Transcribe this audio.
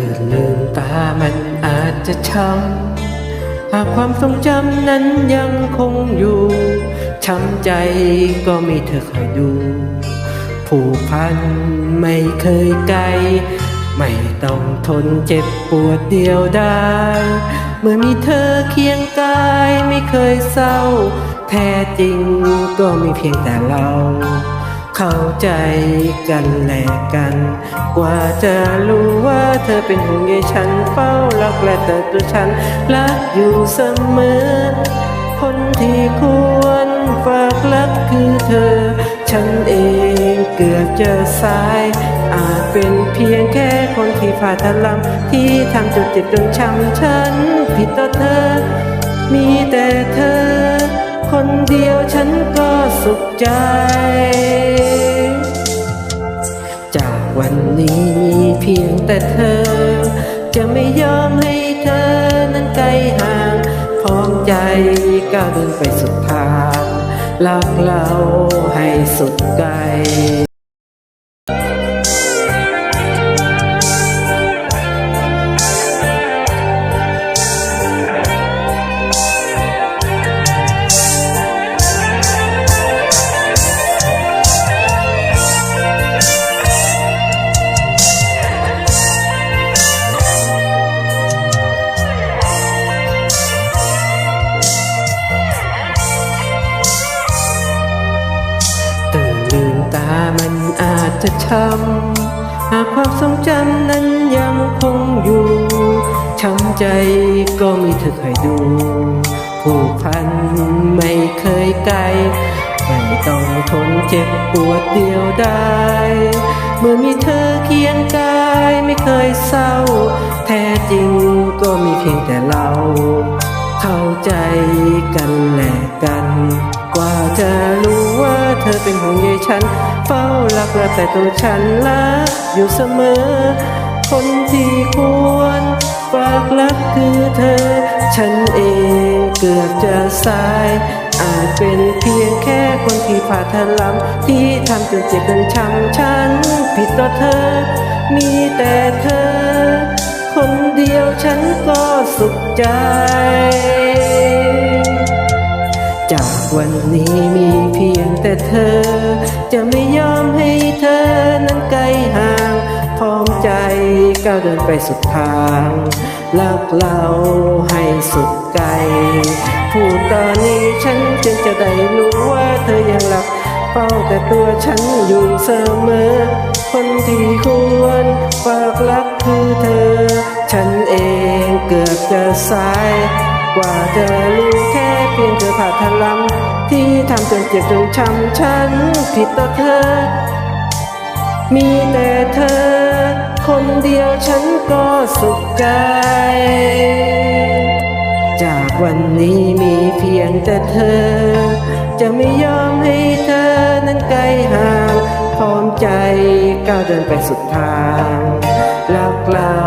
ื่นลืมตามันอาจจะช้ำหากความทรงจำนั้นยังคงอยู่ ช้ำใจก็มีเธอคอยดู ผูกพันไม่เคยไกล ไม่ต้องทนเจ็บปวดเดียวได้เมื่อมีเธอเคียงกายไม่เคยเศร้า แท้จริงก็มีเพียงแต่เรา เข้าใจกันแลกกัน กว่าจะรู้ว่าเธอเป็นห่วงใยฉันเฝ้ารักและเติบตัวฉันรักอยู่เสมอ คนที่ควรฝากรักคือเธอ ฉันเองเกือบจะสาย อาจเป็นเพียงแค่คนที่ฝ่าทลำที่ทำจนเจ็บจนช้ำฉันผิดต่อเธอ มีแต่เธอ คนเดียวฉันก็สุขใจ พียงแต่เธอ จะไม่ยอมให้เธอนั้นไกลห่างพร้อมใจก้าวเดินไปสุดทางรักเราให้สุดไกล จะช้ำหากความทรงจำนั้นยังคงอยู่ช้ำใจก็มีเธอคอยดู ผูกพันไม่เคยไกล ไม่ต้องทนเจ็บปวดเดียวได้เมื่อมีเธอเคียงกายไม่เคยเศร้า แท้จริงก็มีเพียงแต่เรา เข้าใจกันแหลกกัน กว่าจะรู้ว่า เธอเป็นห่วงใยฉัน เฝ้ารักและแต่ตัวฉันรักอยู่เสมอ คนที่ควรฝากรักคือเธอ ฉันเองเกือบจะสาย อาจเป็นเพียงแค่คนที่ผ่าทลำที่ทำจนเจ็บจนช้ำฉัน ผิดต่อเธอ มีแต่เธอ คนเดียวฉันก็สุขใจ วันนี้มีเพียงแต่เธอ จะไม่ยอมให้เธอนั้นไกลห่างพร้อมใจก้าวเดินไปสุดทางรักเราให้สุดไกลพูดตอนนี้ฉันจึงจะได้รู้ว่าเธอยังรักเฝ้าแต่ตัวฉันอยู่เสมอ คนที่ควรฝากรักคือเธอ ฉันเองเกือบจะสาย กว่าจะรู้แค่เพียงเธอผ่าทลำที่ทำจนเจ็บจนช้ำฉันผิดต่อเธอ มีแต่เธอ คนเดียวฉันก็สุขใจ จากวันนี้มีเพียงแต่เธอ จะไม่ยอมให้เธอนั้นไกลห่างพร้อมใจก้าวเดินไปสุดทางรักเรา